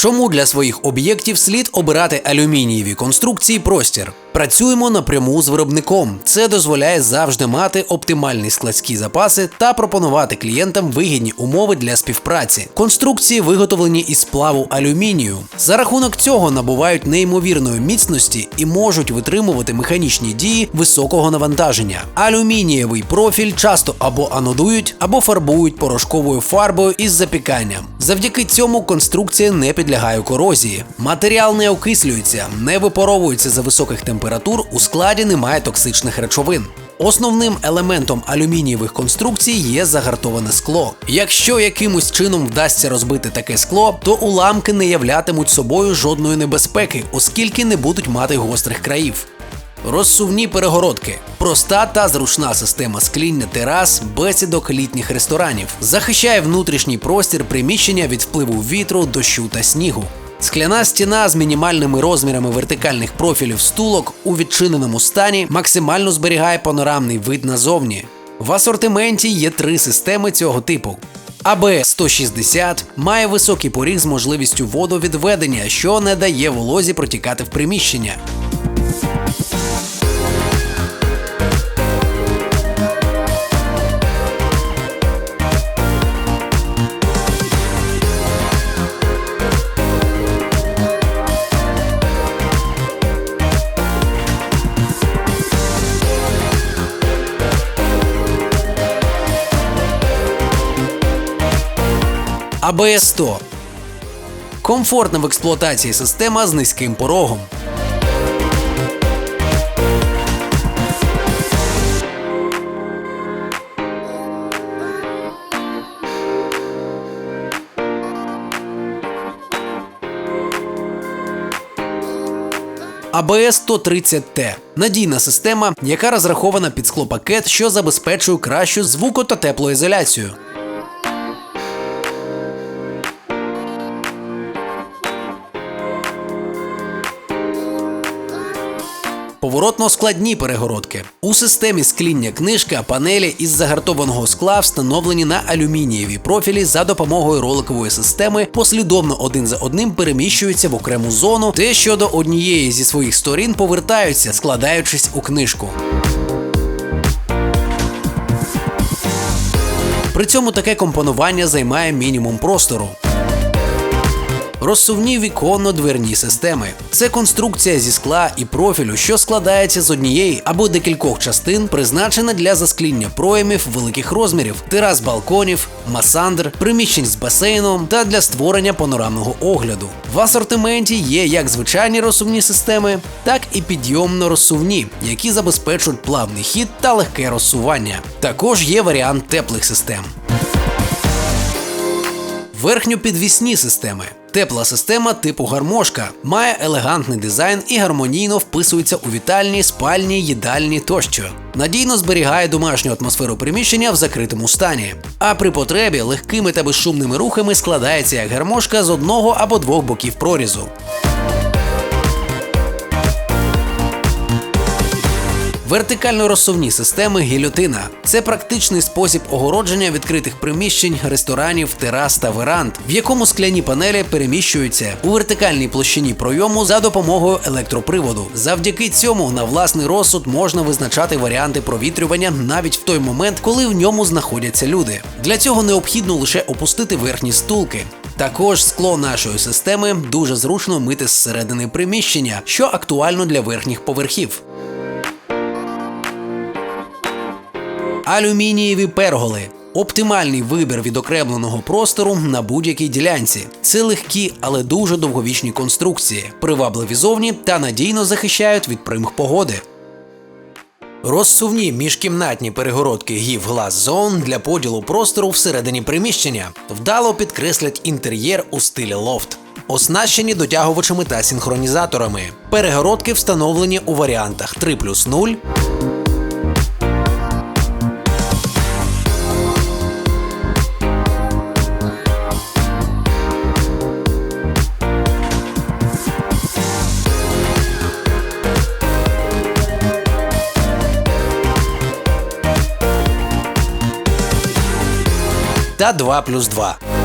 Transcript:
Чому для своїх об'єктів слід обирати алюмінієві конструкції простір? Працюємо напряму з виробником. Це дозволяє завжди мати оптимальні складські запаси та пропонувати клієнтам вигідні умови для співпраці. Конструкції виготовлені із сплаву алюмінію. За рахунок цього набувають неймовірної міцності і можуть витримувати механічні дії високого навантаження. Алюмінієвий профіль часто або анодують, або фарбують порошковою фарбою із запіканням. Завдяки цьому конструкція не підлягає корозії. Матеріал не окислюється, не випаровується за високих температур, у складі немає токсичних речовин. Основним елементом алюмінієвих конструкцій є загартоване скло. Якщо якимось чином вдасться розбити таке скло, то уламки не являтимуть собою жодної небезпеки, оскільки не будуть мати гострих країв. Розсувні перегородки. Проста та зручна система скління терас, бесідок літніх ресторанів. Захищає внутрішній простір приміщення від впливу вітру, дощу та снігу. Скляна стіна з мінімальними розмірами вертикальних профілів стулок у відчиненому стані максимально зберігає панорамний вид назовні. В асортименті є три системи цього типу. АБ 160 має високий поріг з можливістю водовідведення, що не дає волозі протікати в приміщення. АБС 100 комфортна в експлуатації система з низьким порогом. АБС 130Т надійна система, яка розрахована під склопакет, що забезпечує кращу звуко та теплоізоляцію. Поворотно-складні перегородки. У системі скління книжка панелі із загартованого скла встановлені на алюмінієві профілі за допомогою роликової системи, послідовно один за одним переміщуються в окрему зону, те, що до однієї зі своїх сторін повертаються, складаючись у книжку. При цьому таке компонування займає мінімум простору. Розсувні віконно-дверні системи. Це конструкція зі скла і профілю, що складається з однієї або декількох частин, призначена для заскління проємів великих розмірів, терас балконів, масандр, приміщень з басейном та для створення панорамного огляду. В асортименті є як звичайні розсувні системи, так і підйомно-розсувні, які забезпечують плавний хід та легке розсування. Також є варіант теплих систем. Верхньопідвісні системи. Тепла система типу гармошка має елегантний дизайн і гармонійно вписується у вітальні, спальні, їдальні тощо. Надійно зберігає домашню атмосферу приміщення в закритому стані. А при потребі легкими та безшумними рухами складається як гармошка з одного або двох боків прорізу. Вертикально-розсувні системи гільотина це практичний спосіб огородження відкритих приміщень, ресторанів, терас та веранд, в якому скляні панелі переміщуються у вертикальній площині пройому за допомогою електроприводу. Завдяки цьому на власний розсуд можна визначати варіанти провітрювання навіть в той момент, коли в ньому знаходяться люди. Для цього необхідно лише опустити верхні стулки. Також скло нашої системи дуже зручно мити зсередини приміщення, що актуально для верхніх поверхів. Алюмінієві перголи. Оптимальний вибір відокремленого простору на будь-якій ділянці. Це легкі, але дуже довговічні конструкції, привабливі зовні та надійно захищають від примх погоди. Розсувні міжкімнатні перегородки гів глаз зон для поділу простору всередині приміщення вдало підкреслять інтер'єр у стилі лофт. Оснащені дотягувачами та синхронізаторами. Перегородки встановлені у варіантах 3 плюс 0, та 2 плюс 2.